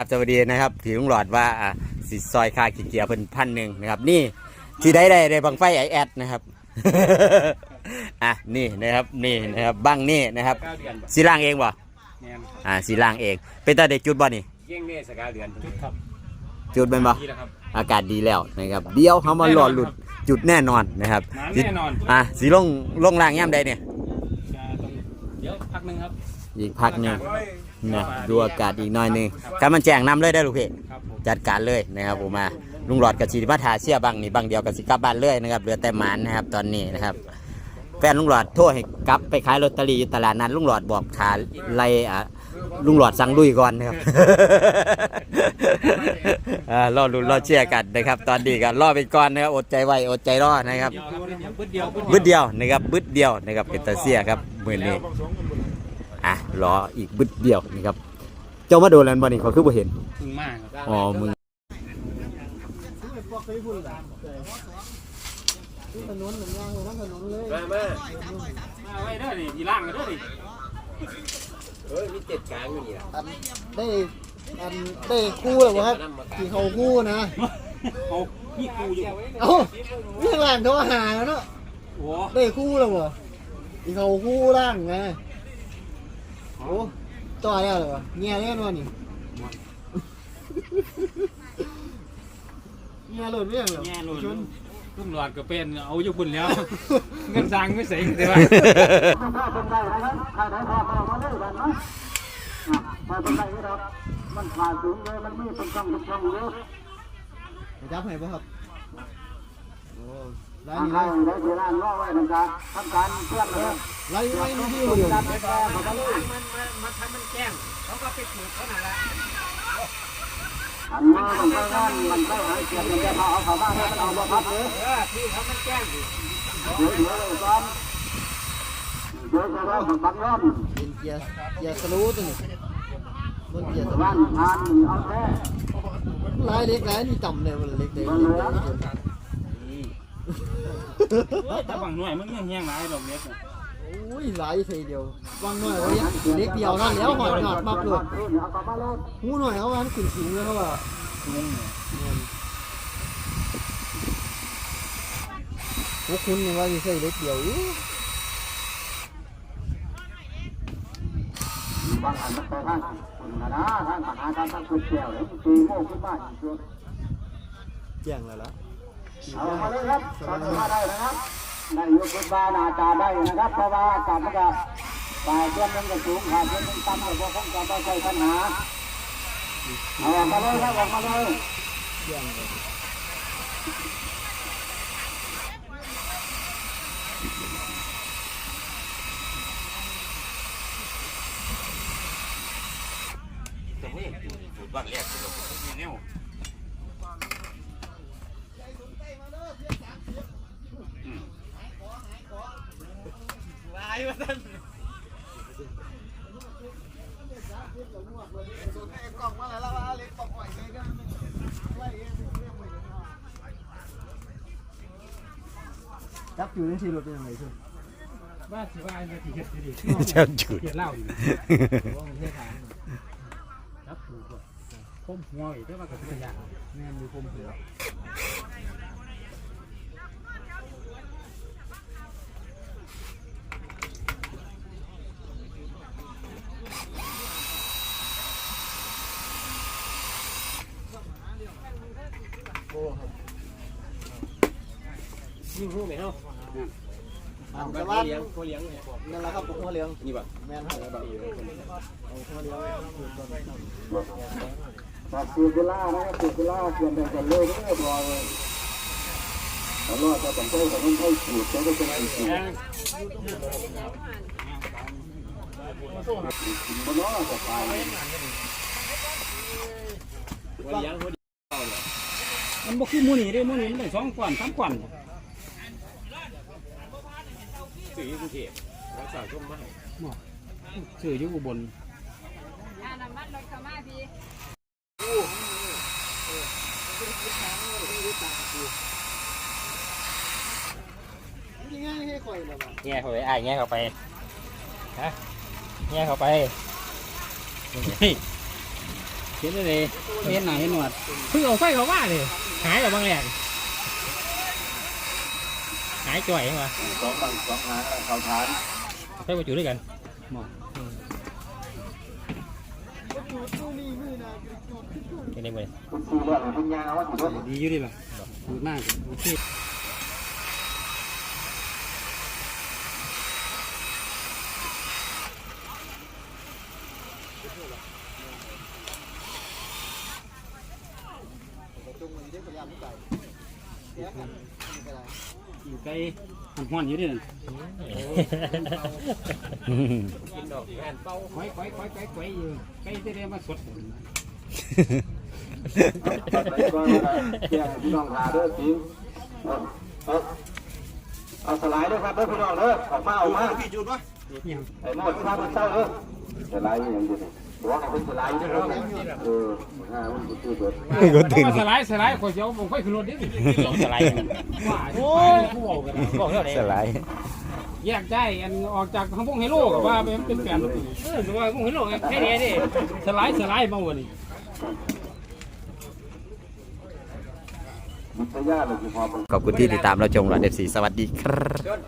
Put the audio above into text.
ครับสวัสดีนะครับที่ลุงหลอดว่าอ่าสิซอยค่าขี้เกียจเพิ่นพันหนึ่งนะครับ นี่ที่ได้ได้ได้บังไฟไอแอดนะครับ อะนี่นะครับนี่นะครับบังนี่นะครับเก้าเดือนบ่สีล่างเองบ่แม่นอ่าสีล่างเอง เป็นตาเด็กจุดบ่นี่ เยี่ยงเน่สกาเดือนจุดครับจุดเป็นบ่นี่แหละครับ อากาศดีแล้วนะครับ เดี๋ยวเขามารอหลุดจุดแน่นอนนะครับมาสิแน่นอน อะสีลงลงล่างย่ำใดเนี่ยจะต้องเดี๋ยวพักหนึงครับอีกพักหนึ่ง นะดูอากาศอีกหน่อยหนึงถ้ามันแจ้งน้ำเลยได้อลูกพี่ครับผมจัดการเลยนะครับผมมาลุงหลอดกับชีมาทาเสียบังนี่บังเดียวกับสิกลับบ้านเลยนะครับเหลือแต่หมานนะครับตอนนี้นะครับ แฟนลุงหลอดโทษให้กลับไปขายลอตเตอรี่อยู่ตลาดนั้นลุงหลอดบอกขาไล่อะลุงหลอดสั่งลุยก่อนนะครับ อ่ารอลุ้นรอเชียร์กันนะครับ ตอนนี้ก็รอไปก่อนนะครับอดใจไว้อดใจรอนะครับเดี๋ยวครับบึดเดียวบึดเดียวนะครับบึดเดียวนะครับเป็นตาเสียครับมือนี้อะ รออีกบึดเดียวนะครับ เจ้ามาโดนแล้วบ่นี่เขาคือบ่เห็นมึงมากครับอ๋อมึงมามามาไว้เด้อนี่อีล่างกันเด้อนี่เฮ้ยมีเจ็ดกลางอยู่นี่ล่ะอันได้อันได้คู่แล้วบ่ครับที่เขาคู่นะเอาพี่กูอยู่เอ้าเรื่องล่างโทรหาแล้วเนาะโอ้ได้คู่แล้วบ่ที่เขาคู่ล่างไง โอ้ต่อแล้วเหรอเงี้ยเล่นวะนี่เงี้ยหลุดเรื่องเหรอแง่ลุชนนลุงหลอดก็เป็นเอาอยู่บุญแล้ว เงินสร้างไม่ใส่แต่ว่าไปจับให้บ่ครับโอ้ ไล่ทางนี่ใครไล่ได้เวลาล่อไว้นะครับทำการเพื่อนนะครับไล่ไล่นี่ที่อยู่ดียวการแก้ของเขาเลยมันมันมันทำมันแกล้งเขาก็ไปถูกเขานั่นแหละอันนี้มันไปงานมันไปหาเกียรติมันจะพาเอาเขาบ้านให้มันเอาบ่พับเลยเออที่เขามันแก้งดิเดี๋ยวเดี๋ยวเลยก่อนเดี๋ยวจะได้ผมบังย้อนเป็นเกียร์เกียร์สลูตัวนี้บนเกียร์สลูบ้านงานเอาแท้ไล่เล็กไล่นี่ต่ำเลยมันเล็กเล็กมันเหลือ ถ้าบางหน่วยมันยังแห้งหลายดอกเล็กโอ้ยไล่ทีเดียววางหน่อยเขาเล็กเดียวนั่นแล้วหอดหอดมากเลยเอากลับมาเลยหูหน่อยเขาว่าขึ้นสูงเลยเขาว่าพวกคุณยังว่าจะใส่เล็กเดียวอยู่บางอันมันไปทางคุณนะนะทางมหาการทางคุณแก้วเลยตีโม่ขึ้นบ้านอีกแจ้งแล้วล่ะ เอามาเลยครับตอนมาได้นะครับได้ยกขึ้นบ้านอาจารย์ได้นะครับเพราะว่าอากาศมันก็ป่ายเพื่อนมันก็สูงขาดเพื่อนมันต่ำก็คงจะไม่ใช่ปัญหาเอาออกมาเลยครับออกมาเลยแจ้งเลยจับอยู่ในที่รถเป็นยังไงคือบ้าสิว่านาทีเฮ็ดดีเจ้าจุดเฮ็ดเหล้าอยู่ว่ามันเฮ็ดทางครับถูกกว่าก้มหัวอีกแต่ว่าก็เป็นอย่างแม่มีคมหัว ยิ่งหู้ไหมเฮาอ่าบ้าแต่นว่าเลี้ยงเขาเลี้ยงเนี่ยนั่นแหละครับหัวเหลืองนี่บ่แม่นครับเอาหัวเหลืองถูกต้องตัดสีกุล่านะครับสีกุล่าเปลี่ยนไปกันเลยไม่พอเลยแล้วรอดจะต้องใช้กับต้องใช้สูตรใช้ก็เป็นสูตรมันน้อยจะตายเมันบ่คือหมูนี่เด้หมูนี่มันได้สองกวนสามกวนสื่อที่กรุงเทพรักษาช่วงไม้ซื้ออยู่อุบลนี่ง่ายให้ข่อยเลยว่ะแง่เข้าไปไอ้ายแง่เข้าไปฮะแง่เข้าไปเห็นเลยเห็นหนาเห็นหนวดเพิ่งเอาไฟเขาว่าเลย หายแล้วบางแหล่หายจ่อยใช่ปะสองบังสองหางเขาทานไฟมาจุดด้วยกันจูดตู้นี่มือนะจูดขึ้นตู้เป็นไงบ่คุณสี่เรื่องคุณยาวว่าถือว่าดีอยู่ดิล่ะดีมากโอเค จงมันได้พยายามทุกใจเสียกันไม่เป็นไร อยู่ไกลมันห้อนอยู่ดินั่นกินดอกงานเป้าควายควายควายควายควายอยู่ไกลจะได้มาสดไปก่อนนะเที่ยงพี่น้องหาเด้อสิเอาเอาสไลด์ด้วยครับเด้อพี่น้องเด้อออกมาออกมายังไอ้หมดภาพมันเศร้าเด้อสไลด์อย่างเดียว หัวเขาเป็นสไลด์ด้วยครับเออหน้ามันคือเบิดก็ถึงสไลด์สไลด์ขอยเจ้าผมค่อยขึ้นรถดิสไลด์ว่าโอ้ยผู้บอกกันบอกเท่าไหร่สไลด์แยกได้อันออกจากข้างพวกไฮโลกับว่าเป็นแฟนเออว่าพวกไฮโลแค่นี้ดิสไลด์สไลด์มาวันนี้วิทยาเลยคือพอขอบคุณที่ติดตามเราชมหลอดเอฟซีสวัสดีครับ